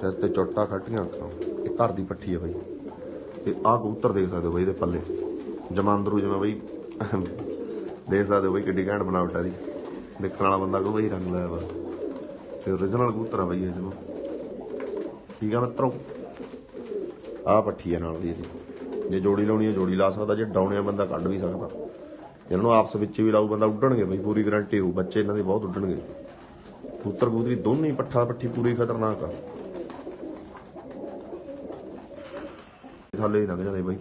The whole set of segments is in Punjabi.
ਸਿਰ ਤੇ ਚੋਟਾ ਖੱਟੀਆਂ ਅੱਖਾਂ ਇਹ ਘਰ ਦੀ ਪੱਠੀ ਹੈ ਬਾਈ। ਤੇ ਆਹ ਕਬੂਤਰ ਦੇਖ ਸਕਦੇ ਹੋ ਬਾਈ ਇਹਦੇ ਪੱਲੇ। ਜਮਾਂਦਰੂ ਜਿਵੇਂ ਬਾਈ, ਦੇਖ ਸਕਦੇ ਹੋ ਬਾਈ ਕਿੱਡੀ ਘੈਂਟ ਬਣਾਵਟ ਆ ਦੀ ਦੇਖਣ ਵਾਲਾ ਬੰਦਾ ਕਹੂ ਬਾਈ ਰੰਗ ਲਾਇਆ ਵਾ। ਤੇ origignal ਕਬੂਤਰ ਆ ਬਾਈ ਇਹ ਜਮਾ ਠੀਕ ਆ ਮਿੱਤਰੋ? ਆਹ ਪੱਠੀ ਆ ਨਾਲ ਦੀ ਇਹਦੀ। ਜੇ ਜੋੜੀ ਲਾਉਣੀ ਹੈ ਜੋੜੀ ਲਾ ਸਕਦਾ। ਜੇ ਡਾਉਣਿਆ ਬੰਦਾ ਕੱਢ ਵੀ ਸਕਦਾ। ਇਹਨਾਂ ਨੂੰ ਆਪਸ ਵਿੱਚ ਵੀ ਲਾਊ, ਬੰਦਾ ਉੱਡਣਗੇ ਬਈ। ਪੂਰੀ ਗਰੰਟੀ ਹੋਊ, ਬੱਚੇ ਇਹਨਾਂ ਦੇ ਬਹੁਤ ਉੱਡਣਗੇ। ਕਬੂਤਰ ਕਬੂਤਰੀ ਦੋਨੇ ਹੀ ਪੱਠਾ ਪੱਠੀ ਪੂਰੀ ਖਤਰਨਾਕ ਆ। ਥੱਲੇ ਲੰਘ ਜਾਂਦੇ ਬਈ।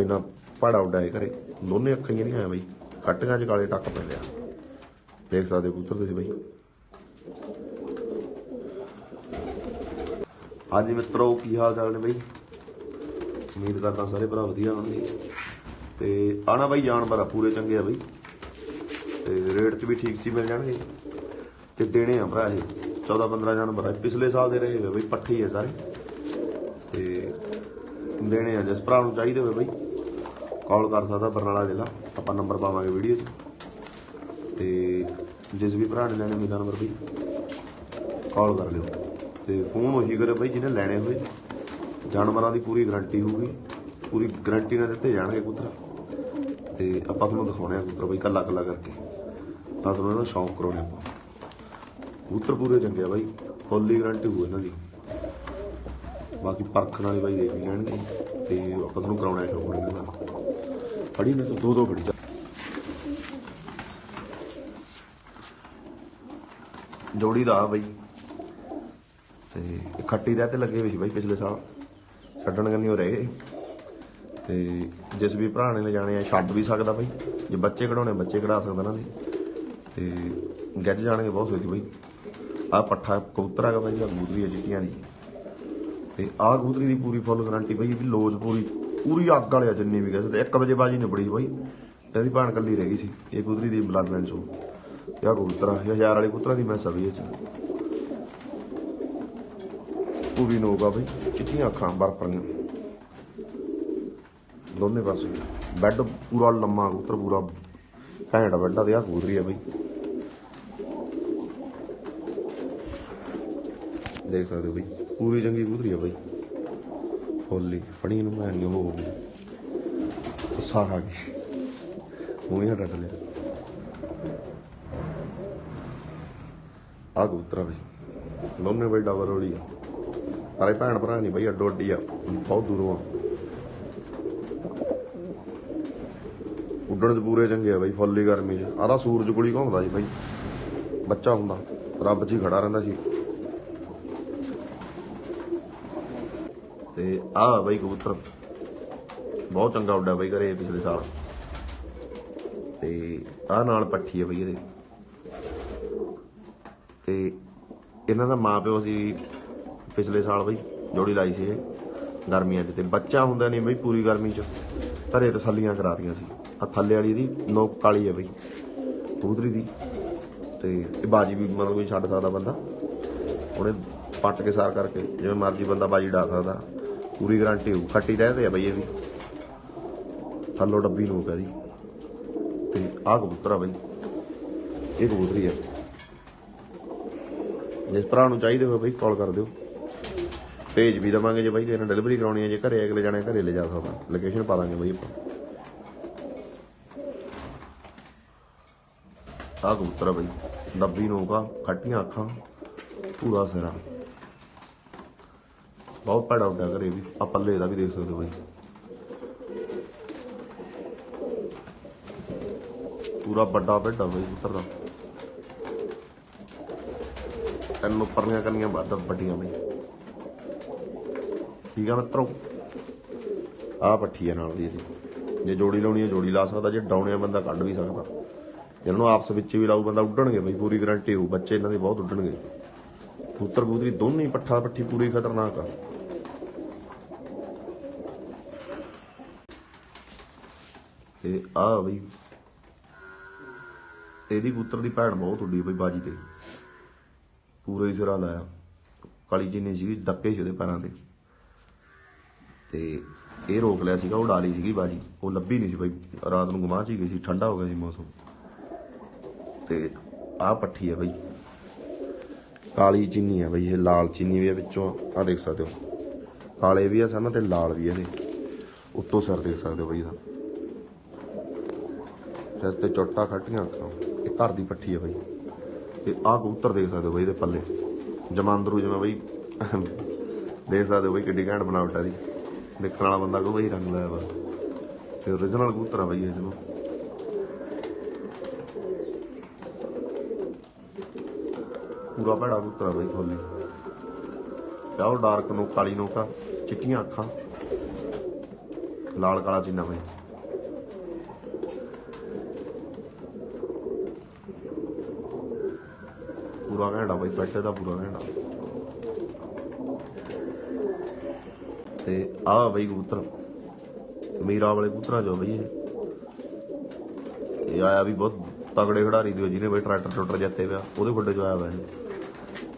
ਇੰਨਾ ਪੜਾ ਉੱਡਾ ਹੈ ਘਰੇ। ਦੋਨੇ ਅੱਖਾਂ ਹੀ ਨਹੀਂ ਆਇਆ ਬਈ। ਕੱਟੀਆਂ ਚ ਕਾਲੇ ਟੱਕ ਪੈਂਦੇ ਆ। ਦੇਖ ਸਕਦੇ ਹੋ ਕਬੂਤਰ ਤੁਸੀਂ ਬਈ। ਹਾਂਜੀ ਮਿੱਤਰੋ ਕੀ ਹਾਲ ਚਾਲ ਨੇ ਬਾਈ? ਉਮੀਦ ਕਰਦਾ ਸਾਰੇ ਭਰਾ ਵਧੀਆ ਹੋਣਗੇ। ਤੇ ਆਣਾ ਬਾਈ ਜਾਨਵਰ ਆ, ਪੂਰੇ ਚੰਗੇ ਆ ਬਾਈ। ਤੇ ਰੇਟ 'ਚ ਵੀ ਠੀਕ ਸੀ ਮਿਲ ਜਾਣਗੇ। ਤੇ ਦੇਣੇ ਆ ਭਰਾ ਇਹ। 14 15 ਜਾਨਵਰ ਆ। ਪਿਛਲੇ ਸਾਲ ਦੇ ਰਹੇ ਹੋਏ ਬਈ, ਪੱਠੇ ਆ ਸਾਰੇ। ਦੇਣੇ ਆ, ਜਿਸ ਭਰਾ ਨੂੰ ਚਾਹੀਦੇ ਹੋਵੇ ਬਈ। ਕਾਲ ਕਰ ਸਕਦਾ ਬਰਨਾਲਾ ਜ਼ਿਲ੍ਹਾ, ਆਪਾਂ ਨੰਬਰ ਪਾਵਾਂਗੇ ਵੀਡੀਓ 'ਚ। ਤੇ ਜਿਸ ਵੀ ਭਰਾ ਨੇ ਲੈਣੇ ਮੇਰਾ ਨੰਬਰ ਬਈ ਕਾਲ ਕਰ ਲਿਓ। ਤੇ ਫੋਨ ਉਹੀ ਕਰੇ ਬਈ ਜਿਹਨੇ ਲੈਣੇ ਹੋਏ। ਜਾਨਵਰਾਂ ਦੀ ਪੂਰੀ ਗਾਰੰਟੀ ਹੋਊਗੀ। ਪੂਰੀ ਗਾਰੰਟੀ ਨਾਲ ਦਿੱਤੇ ਜਾਣਗੇ ਕਬੂਤਰ ਤੇ ਆਪਾਂ ਤੁਹਾਨੂੰ ਦਿਖਾਉਣੇ ਆ ਕਬੂਤਰ ਬਈ ਕੱਲਾ ਕੱਲਾ ਕਰਕੇ। ਤਾਂ ਤੁਹਾਨੂੰ ਇਹਦਾ ਸ਼ੌਂਕ ਕਰਾਉਣੇ ਆਪਾਂ। ਕਬੂਤਰ ਪੂਰੇ ਚੰਗੇ ਆ ਬਾਈ। ਫੁੱਲੀ ਗਾਰੰਟੀ ਹੋਊ ਇਹਨਾਂ ਦੀ। ਬਾਕੀ ਪਰਖਣ ਵਾਲੇ ਬਾਈ ਦੇਖ ਵੀ ਲੈਣਗੇ। ਤੇ ਆਪਾਂ ਤੁਹਾਨੂੰ ਕਰਾਉਣਾ ਹੈ ਸ਼ੌਂਕ ਇਹਨਾਂ ਦਾ ਫੜੀ ਨੇ ਦੋ ਦੋ ਫੜੀ ਜਾ। ਜੋੜੀ ਦਾ ਆ ਬਾਈ। ਤੇ ਖੱਟੀ ਦਾ ਤੇ ਲੱਗੇ ਹੋਏ ਸੀ ਬਾਈ ਪਿਛਲੇ ਸਾਲ। ਛੱਡਣ ਕੰਨੀ ਹੋ ਗਏ। ਤੇ ਜਿਸ ਵੀ ਭਰਾ ਨੇ ਲਿਜਾਣੇ ਆ, ਛੱਡ ਵੀ ਸਕਦਾ ਬਾਈ। ਜੇ ਬੱਚੇ ਕਢਾਉਣੇ ਬੱਚੇ ਕਢਾ ਸਕਦਾ ਨਾ ਦੇ। ਤੇ ਗੱਜ ਜਾਣਗੇ ਬਹੁਤ ਸੋਚੀ ਬਾਈ। ਆ ਪੱਠਾ ਕਬੂਤਰ ਹੈਗਾ ਬਾਈ ਆ ਗੂਦਰੀ ਆ ਚਿੱਟੀਆਂ ਦੀ। ਤੇ ਆਹ ਕਬੂਤਰੀ ਦੀ ਪੂਰੀ ਫੁੱਲ ਗਾਰੰਟੀ ਬਈ ਇਹਦੀ ਲੋਜ਼ ਪੂਰੀ ਪੂਰੀ ਅੱਗ ਵਾਲਿਆ ਜਿੰਨੀ ਵੀ ਕਹਿੰਦੇ 1 ਵਜੇ ਬਾਜੀ ਨਿਬੜੀ ਸੀ ਬਾਈ। ਇਹਦੀ ਭਾਣ ਕੱਲੀ ਰਹਿ ਗਈ ਸੀ, ਇਹ ਕਬੂਤਰੀ ਦੀ ਬਲੱਡ ਲਾਈਨ ਚੋਂ ਇਹ ਆਹ ਇਹ ਹਜ਼ਾਰ ਵਾਲੀ ਕਬੂਤਰਾਂ ਦੀ ਮੈਂ ਸਭੀ ਇਹ ਚ। ਪੂਰੀ ਨੋਗਾ ਬਈ, ਚਿੱਟੀਆਂ ਅੱਖਾਂ ਬਰਫਰੀਆਂ ਦੋਨੇ ਪਾਸੇ ਬੈੱਡ ਪੂਰਾ ਲੰਮਾ ਕਬੂਤਰ, ਪੂਰਾ ਘੈਂਟ ਬੈੱਡ ਆ ਤੇ ਆ ਕਬੂਤਰੀ ਆ ਬਈ। ਦੇਖ ਸਕਦੇ ਹੋ ਬਈ। ਪੂਰੀ ਚੰਗੀ ਕਬੂਤਰੀ ਆ ਬਾਈ। ਹੋਲੀ ਫੜੀ ਨੂੰ ਮੈਂ ਨਹੀਂ ਹੋ ਗਈ। ਗੁੱਸਾ ਖਾ ਗਈ। ਮੂੰਹ ਹੀ ਰੱਟ ਲਿਆ। ਆ ਕਬੂਤਰਾ ਬਈ। ਦੋਨੇ ਬਈ ਡਬਲ ਰੋਲੀ ਆ। ਸਾਰੇ ਭੈਣ ਭਰਾ ਨਹੀਂ ਬਈ, ਅੱਡੋ ਅੱਡੀ ਆ। ਬਹੁਤ ਦੂਰੋਂ ਆ। ਉੱਡਣ ਚ ਪੂਰੇ ਚੰਗੇ ਆ ਬਈ, ਫੁੱਲੀ ਗਰਮੀ ਚ। ਆਹ ਸੂਰਜ ਕੋਲ ਘੁੰਮਦਾ ਸੀ ਬਈ। ਬੱਚਾ ਹੁੰਦਾ। ਰੱਬ 'ਚ ਹੀ ਖੜਾ ਰਹਿੰਦਾ ਸੀ। ਤੇ ਆਹ ਬਈ ਕਬੂਤਰ। ਬਹੁਤ ਚੰਗਾ ਉੱਡਿਆ ਬਈ ਘਰੇ ਪਿਛਲੇ ਸਾਲ। ਤੇ ਆਹ ਨਾਲ ਪੱਠੀ ਹੈ ਬਈ ਇਹਦੇ। ਤੇ ਇਹਨਾਂ ਦਾ ਮਾਪਿਓ ਸੀ ਪਿਛਲੇ ਸਾਲ ਬਈ, ਜੋੜੀ ਲਾਈ ਸੀ ਇਹ ਗਰਮੀਆਂ 'ਚ। ਤੇ ਬੱਚਾ ਹੁੰਦਾ ਨਹੀਂ ਬਈ ਪੂਰੀ ਗਰਮੀ 'ਚ। ਘਰੇ ਤਸੱਲੀਆਂ ਕਰਾਤੀਆਂ ਸੀ। ਆ ਥੱਲੇ ਵਾਲੀ ਦੀ ਨੋਕ ਕਾਲੀ ਹੈ ਬਈ, ਕਬੂਤਰੀ ਦੀ। ਤੇ ਇਹ ਬਾਜੀ ਵੀ ਮਤਲਬ ਵੀ ਛੱਡ ਸਕਦਾ ਬੰਦਾ। ਉਹਨੇ ਪੱਟ ਕੇ ਸਾਰ ਕਰਕੇ, ਜਿਵੇਂ ਮਰਜ਼ੀ ਬੰਦਾ ਬਾਜੀ ਡਾ ਸਕਦਾ। ਪੂਰੀ ਗਾਰੰਟੀ ਹੋਊ। ਖੱਟੀ ਰਹਿੰਦੇ ਆ ਬਈ ਇਹ ਵੀ। ਥੱਲੋਂ ਡੱਬੀ ਨੂੰ ਦੀ ਤੇ ਆਹ ਕਬੂਤਰ ਆ ਬਈ। ਇਹ ਕਬੂਤਰੀ ਆ। ਜਿਸ ਭਰਾ ਨੂੰ ਚਾਹੀਦੇ ਹੋਵੇ ਬਈ ਕਾਲ ਕਰ ਦਿਓ। ਭੇਜ ਵੀ ਦਵਾਂਗੇ ਜੇ ਬਾਈ ਕਿਸੇ ਨੇ ਡਿਲੀਵਰੀ ਕਰਾਉਣੀ ਹੈ ਜੇ ਘਰੇ ਅਗਲੇ ਜਾਣੇ, ਘਰੇ ਲੈ ਜਾ ਸਕਦਾ। ਲੋਕੇਸ਼ਨ ਪਾ ਦਾਂਗੇ ਬਾਈ ਆਪਾਂ। ਆਹ ਕਬੂਤਰ ਆ ਬਾਈ। ਡੱਬੀ ਨੋਕਾ ਖੱਟੀਆਂ ਅੱਖਾਂ, ਪੂਰਾ ਸਿਰਾ। ਬਹੁਤ ਭੈੜਾ ਹੁੰਦਾ ਘਰੇ ਵੀ। ਆ ਪੱਲੇ ਦਾ ਵੀ ਦੇਖ ਸਕਦੇ ਹੋ ਬਾਈ। ਪੂਰਾ ਵੱਡਾ ਵੱਡਾ ਬਾਈ ਕਬੂਤਰ ਦਾ। ਕੰਨ ਉੱਪਰਲੀਆਂ ਕੰਨੀਆਂ ਵੱਧ ਵੱਡੀਆਂ ਬਾਈ। ਠੀਕ ਆ ਮਿੱਤਰੋ? ਆ ਪੱਠੀ ਆ ਨਾਲ ਦੀ ਇਹਦੀ। ਜੇ ਜੋੜੀ ਲਾਉਣੀ ਹੈ ਜੋੜੀ ਲਾ ਸਕਦਾ। ਜੇ ਡਾਉਣਿਆ ਬੰਦਾ ਕੱਢ ਵੀ ਸਕਦਾ। ਇਹਨਾਂ ਨੂੰ ਆਪਸ ਵਿੱਚ ਵੀ ਲਾਊ, ਬੰਦਾ ਉੱਡਣਗੇ ਬਈ। ਪੂਰੀ ਗਰੰਟੀ ਹੋਊ। ਬੱਚੇ ਇਹਨਾਂ ਦੇ ਬਹੁਤ ਉੱਡਣਗੇ। ਕਬੂਤਰ ਕਬੂਤਰੀ ਦੋਨੇ ਪੱਠਾ ਪੱਠੀ ਪੂਰੀ ਖਤਰਨਾਕ ਆ। ਤੇ ਆ ਬਈ, ਇਹਦੀ ਪੁੱਤਰ ਦੀ ਭੈਣ ਬਹੁਤ ਉੱਡੀ ਬਈ ਬਾਜੀ ਤੇ। ਪੂਰੇ ਹੀ ਸਿਰਾ ਲਾਇਆ। ਕਾਲੀ ਚੀਨੀ ਸੀਗੀ, ਡੱਕੇ ਸੀ ਉਹਦੇ ਪੈਰਾਂ ਤੇ। ਤੇ ਇਹ ਰੋਕ ਲਿਆ ਸੀਗਾ, ਉਹ ਡਾਲੀ ਸੀਗੀ ਬਾਜੀ। ਉਹ ਲੱਭੀ ਨਹੀਂ ਸੀ ਬਈ, ਰਾਤ ਨੂੰ ਗੁਮਾਹ ਚ ਹੀ ਗਈ ਸੀ, ਠੰਡਾ ਹੋ ਗਿਆ ਸੀ ਮੌਸਮ। ਤੇ ਆਹ ਪੱਠੀ ਆ ਬਈ। ਕਾਲੀ ਚੀਨੀ ਆ ਬਈ, ਇਹ ਲਾਲ ਚੀਨੀ ਵੀ ਆ ਵਿੱਚੋਂ ਆ ਦੇਖ ਸਕਦੇ ਹੋ। ਕਾਲੇ ਵੀ ਆ ਸਨ ਤੇ ਲਾਲ ਵੀ ਇਹਦੇ। ਉੱਤੋਂ ਸਿਰ ਦੇਖ ਸਕਦੇ ਹੋ ਬਈ ਇਹਦਾ। ਸਿਰ ਤੇ ਚੋਟਾ ਖੱਟੀਆਂ ਅੱਖਾਂ ਇਹ ਘਰ ਦੀ ਪੱਠੀ ਹੈ ਬਈ। ਤੇ ਆਹ ਕਬੂਤਰ ਦੇਖ ਸਕਦੇ ਹੋ ਬਈ ਇਹਦੇ ਪੱਲੇ। ਜਮਾਂਦਰੂ ਜਿਵੇਂ ਬਈ, ਦੇਖ ਸਕਦੇ ਹੋ ਬਈ ਕਿੱਡੀ ਘੈਂਟ ਬਣਾਵਟ ਆ ਦੀ ਦੇਖਣ ਵਾਲਾ ਬੰਦਾ ਕੋ ਬਈ ਰੰਗ ਲਾਇਆ ਵਾ। ਤੇ origignal ਕਬੂਤਰ ਆ ਬਈ ਇਹ ਜਿਹਨੂੰ ਪੂਰਾ ਭੈੜਾ ਕਬੂਤਰ ਆ ਬਈ ਖੋਲੀ ਤੇ ਡਾਰਕ ਨੂੰ ਕਾਲੀ ਨੋਕਾ ਚਿੱਟੀਆਂ ਅੱਖਾਂ। ਲਾਲ ਕਾਲਾ ਚੀਨਾ ਬਈ। ਪੂਰਾ ਘੰਟਾ ਬਈ ਬੈਠੇ ਦਾ ਪੂਰਾ ਘੰਟਾ। ਤੇ ਆਹ ਬਈ ਕਬੂਤਰ ਮੀਰਾ ਵਾਲੇ ਕਬੂਤਰਾਂ ਚੋਂ ਬਈ ਇਹ। ਆਇਆ ਵੀ ਬਹੁਤ ਤਗੜੇ ਖਿਡਾਰੀ ਦੀ ਜਿਹਨੇ ਬਈ ਟਰੈਕਟਰ ਟੁੱਟਰ ਜਿੱਤੇ ਪਿਆ, ਉਹਦੇ ਵੱਡੇ ਚ ਆਇਆ ਵਾ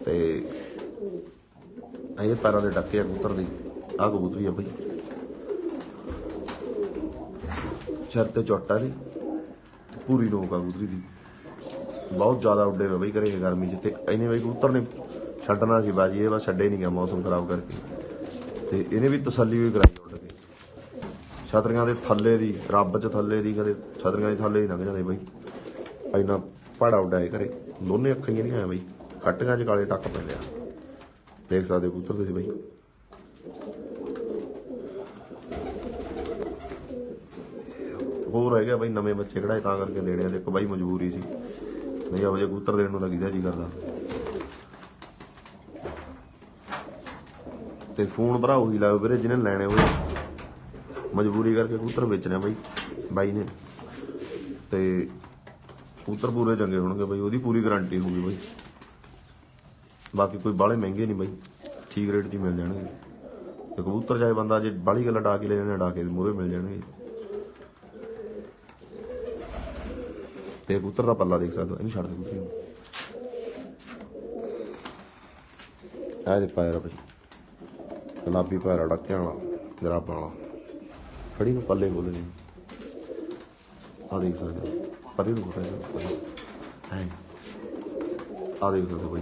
ਤੇ ਇਹਦੇ ਪੈਰਾਂ ਦੇ ਡੱਕੇ ਆ ਕਬੂਤਰ ਦੀ। ਆਹ ਕਬੂਤਰੀ ਆ ਬਈ। ਸਿਰ ਤੇ ਚੋਟਾ ਦੀ ਪੂਰੀ ਨੋਕ ਆ ਕਬੂਤਰੀ ਦੀ। ਬਹੁਤ ਜ਼ਿਆਦਾ ਉੱਡੇ ਵੇ ਬਈ ਘਰੇ ਗਰਮੀ ਚ ਤੇ ਇਹਨੇ ਬਈ ਕਬੂਤਰ ਨੇ ਛੱਡਣਾ ਸੀ ਬਾਜੀ ਇਹ ਬਸ ਛੱਡੇ ਨਹੀਂ ਗਿਆ ਮੌਸਮ ਖਰਾਬ ਕਰਕੇ। ਤੇ ਇਹਨੇ ਵੀ ਤਸੱਲੀ ਵੀ ਕਰਾਈ ਉੱਡ ਕੇ। ਛਤਰੀਆਂ ਦੇ ਥੱਲੇ ਦੀ, ਰੱਬ ਚ ਥੱਲੇ ਦੀ ਕਦੇ ਛਤਰੀਆਂ ਦੇ ਥੱਲੇ ਹੀ ਲੰਘ ਜਾਂਦੇ ਬਈ। ਇੰਨਾ ਪਹਾੜਾ ਉੱਡਾ ਹੈ ਘਰੇ। ਦੋਨੇ ਅੱਖਾਂ ਹੀ ਨਹੀਂ ਆਇਆ ਬਈ। ਖੱਟੀਆਂ ਚ ਕਾਲੇ ਟੱਕ ਪੈਂਦੇ ਆ। ਦੇਖ ਸਕਦੇ ਹੋ ਕਬੂਤਰ ਤੁਸੀਂ ਬਈ। ਹੋਰ ਹੈਗਾ ਬਈ ਨਵੇਂ ਬੱਚੇ ਕਢਾਏ ਤਾਂ ਕਰਕੇ ਦੇਣੇ ਆ। ਦੇਖੋ ਬਾਈ ਮਜਬੂਰੀ ਸੀ। ਨਹੀਂ ਇਹੋ ਜਿਹੇ ਕਬੂਤਰ ਦੇਣ ਨੂੰ ਤਾਂ ਕਿਹਦਾ ਜੀ ਕਰਦਾ। ਤੇ ਫੋਨ ਭਰਾ ਉਹੀ ਲਾਓ ਵੀਰੇ ਜਿਹਨੇ ਲੈਣੇ ਹੋਏ। ਮਜਬੂਰੀ ਕਰਕੇ ਕਬੂਤਰ ਵੇਚਣੇ ਆ ਬਾਈ ਬਾਈ ਨੇ। ਤੇ ਕਬੂਤਰ ਪੂਰੇ ਚੰਗੇ ਹੋਣਗੇ ਬਾਈ, ਉਹਦੀ ਪੂਰੀ ਗਾਰੰਟੀ ਹੋਊਗੀ ਬਾਈ। ਬਾਕੀ ਕੋਈ ਬਾਹਲੇ ਮਹਿੰਗੇ ਨਹੀਂ ਬਾਈ, ਠੀਕ ਰੇਟ 'ਚ ਮਿਲ ਜਾਣਗੇ। ਤੇ ਕਬੂਤਰ ਚਾਹੇ ਬੰਦਾ ਜੇ ਬਾਹਲੀ ਗੱਲ ਡਾ ਕੇ ਲੈ ਜਾਣਾ ਡਾ ਕੇ ਮੂਹਰੇ ਮਿਲ ਜਾਣਗੇ। ਤੇ ਕਬੂਤਰ ਦਾ ਪੱਲਾ ਦੇਖ ਸਕਦੇ ਹੋ ਇਹਨੂੰ ਛੱਡ ਦੇ ਕਬੂਤਰ ਨੂੰ ਦੇ ਪਾਇਰਾ ਭਾਈ, ਗੁਲਾਬੀ ਪਾਇਰਾ ਡੱਕਿਆਂ ਵਾਲਾ, ਜਰਾਬਾਂ ਵਾਲਾ। ਫੜੀ ਨੂੰ ਪੱਲੇ ਬੋਲੇ ਨੇ ਆ ਦੇਖ ਸਕਦੇ ਹੋ, ਪਰੇ ਨੂੰ ਬੋਲੇ ਹੈ। ਆ ਦੇਖ ਸਕਦੇ ਹੋ ਭਾਈ।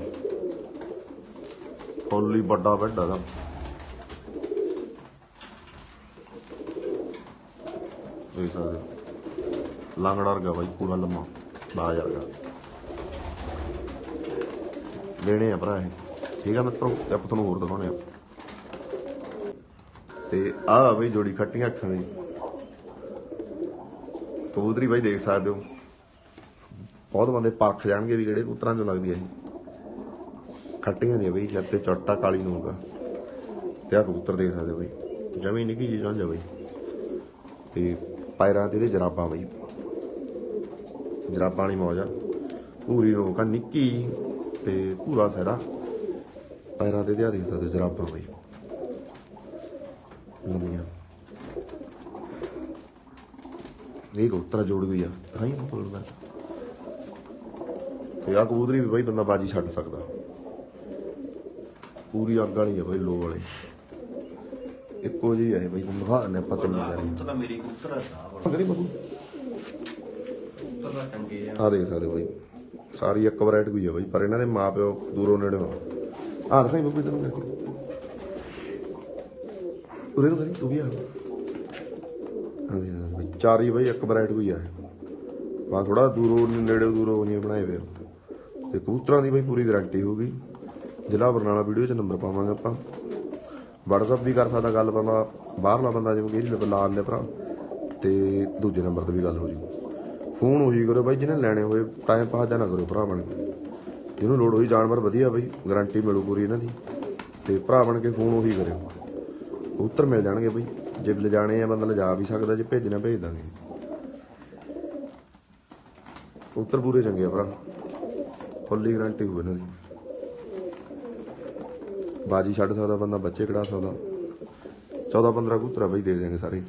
ਫੁੱਲੀ ਵੱਡਾ ਬੈੱਡ ਆ ਦਾ ਦੇਖ ਸਕਦੇ ਹੋ। ਲੰਗੜਾ ਵਰਗਾ ਬਾਈ, ਪੂਰਾ ਲੰਮਾ ਬਾਜ ਵਰਗਾ। ਲੈਣੇ ਆ ਭਰਾ ਇਹ। ਠੀਕ ਆ ਮਿੱਤਰੋ, ਤੇ ਆਪਾਂ ਤੁਹਾਨੂੰ ਹੋਰ ਦਿਖਾਉਣੇ ਆ। ਤੇ ਆਹ ਆ ਬਈ ਜੋੜੀ ਖੱਟੀਆਂ ਅੱਖਾਂ ਦੀ। ਕਬੂਤਰੀ ਬਾਈ ਦੇਖ ਸਕਦੇ ਹੋ। ਬਹੁਤ ਬੰਦੇ ਪਰਖ ਜਾਣਗੇ ਵੀ ਕਿਹੜੇ ਕਬੂਤਰਾਂ ਚੋਂ ਲੱਗਦੀ ਆ ਇਹ। ਖੱਟੀਆਂ ਦੀ ਬਈ ਜਦ ਤੇ ਚੌਟਾ, ਕਾਲੀ ਨੂੰ ਤੇ ਆ ਕਬੂਤਰ ਦੇਖ ਸਕਦੇ ਹੋ ਬਈ। ਜਮੀ ਨਿੱਕੀ ਜੀ ਜਾਂ ਬਈ। ਤੇ ਪੈਰਾਂ ਤੇ ਇਹਦੇ ਜਰਾਬਾਂ ਬਈ। ਜਰਾਬਾਂ ਵਾਲੀ ਮੌਜ ਆ। ਪੂਰੀ ਰੋਕ ਆ ਨਿੱਕੀ ਤੇ ਪੂਰਾ ਸਹਿਰਾ। ਪੈਰਾਂ ਤੇ ਦਿਆ ਦੇਖ ਸਕਦੇ ਜਰਾਬਾਂ ਬਈ। ਲੰਮੀਆਂ। ਇਹ ਕਬੂਤਰਾ ਜੋੜ ਗਈ ਆ। ਤਾਂ ਹੀ ਬੋਲਦਾ ਤੇ ਆ ਕਬੂਤਰੀ ਵੀ ਬਈ ਬੰਦਾ ਬਾਜੀ ਛੱਡ ਸਕਦਾ। ਪੂਰੀ ਅੱਗ ਵਾਲੀ ਆ ਬਈ ਲੋ ਵਾਲੇ। ਇੱਕੋ ਜਿਹੀ ਆ ਇਹ ਬਈ। ਤੁਹਾਨੂੰ ਦਿਖਾ ਦਿੰਦੇ ਆਪਾਂ ਸਾਰੀ ਤਾਂ ਮੇਰੀ ਕਬੂਤਰ ਆ ਸਾਹਿਬ ਕਰੀ ਆ। ਆ ਦੇਖ ਸਕਦੇ ਹੋ ਬਾਈ। ਸਾਰੀ ਇੱਕ ਵੈਰਾਈਟ ਕੋਈ ਆ ਬਾਈ, ਪਰ ਇਹਨਾਂ ਦੇ ਮਾਪਿਓ ਦੂਰੋਂ ਨੇੜੇ ਆ ਆ ਦਿਖਾਈ ਬੱਬੂ ਤੈਨੂੰ ਮੇਰੇ ਕੋਲ। ਉਰੇ ਨੂੰ ਕਰੀ, ਤੂੰ ਵੀ ਆ। ਹਾਂ ਜੀ ਹਾਂ ਚਾਰੀ ਬਈ, ਇੱਕ ਵੈਰਾਈਟ ਕੋਈ ਆ ਬਾ ਥੋੜਾ ਦੂਰੋਂ ਨੇੜੇ ਦੂਰੋਂ ਨਹੀਂ ਬਣਾਏ ਹੋਏ ਤੇ ਕਬੂਤਰਾਂ ਦੀ ਬਈ ਪੂਰੀ ਗਾਰੰਟੀ ਹੋਊਗੀ। ਜ਼ਿਲ੍ਹਾ ਬਰਨਾਲਾ ਵੀਡੀਓ 'ਚ ਨੰਬਰ ਪਾਵਾਂਗੇ ਆਪਾਂ। WhatsApp ਵੀ ਕਰ ਸਕਦਾ, ਗੱਲ ਬੰਦਾ ਬਾਹਰਲਾ ਬੰਦਾ ਜਿਵੇਂ ਕਿਹੜੀ ਲੱਗ ਲਾ ਭਰਾ। ਤੇ ਦੂਜੇ ਨੰਬਰ ਤੇ ਵੀ ਗੱਲ ਹੋ ਜੂ। ਫੋਨ ਉਹੀ ਕਰੋ ਬਾਈ, ਜਿਹਨੇ ਲੈਣੇ ਹੋਏ ਟਾਈਮ ਪਾਸ ਜਾਂ ਨਾ ਕਰੋ ਭਰਾ ਬਣ ਕੇ। ਜਿਹਨੂੰ ਲੋੜ ਹੋਈ ਜਾਨਵਰ ਵਧੀਆ ਬਾਈ ਗਾਰੰਟੀ ਮਿਲੂ ਪੂਰੀ ਇਹਨਾਂ ਦੀ। ਤੇ ਭਰਾ ਬਣ ਕੇ ਫੋਨ ਉਹੀ ਕਰਿਓ। ਕਬੂਤਰ ਮਿਲ ਜਾਣਗੇ ਬਾਈ, ਜੇ ਲਿਜਾਣੇ ਆ ਬੰਦਾ ਲਿਜਾ ਵੀ ਸਕਦਾ, ਜੇ ਭੇਜਣਾ ਭੇਜ ਦਾਂਗੇ। ਕਬੂਤਰ ਪੂਰੇ ਚੰਗੇ ਆ ਭਰਾ। ਫੁੱਲੀ ਗਾਰੰਟੀ ਹੋਵੇ ਇਹਨਾਂ ਦੀ। ਬਾਜੀ ਛੱਡ ਸਕਦਾ, ਬੰਦਾ ਬੱਚੇ ਕਢਾ ਸਕਦਾ। 14 15 ਕਬੂਤਰ ਆ ਬਾਈ, ਦੇ ਦੇਣਗੇ ਸਾਰੇ।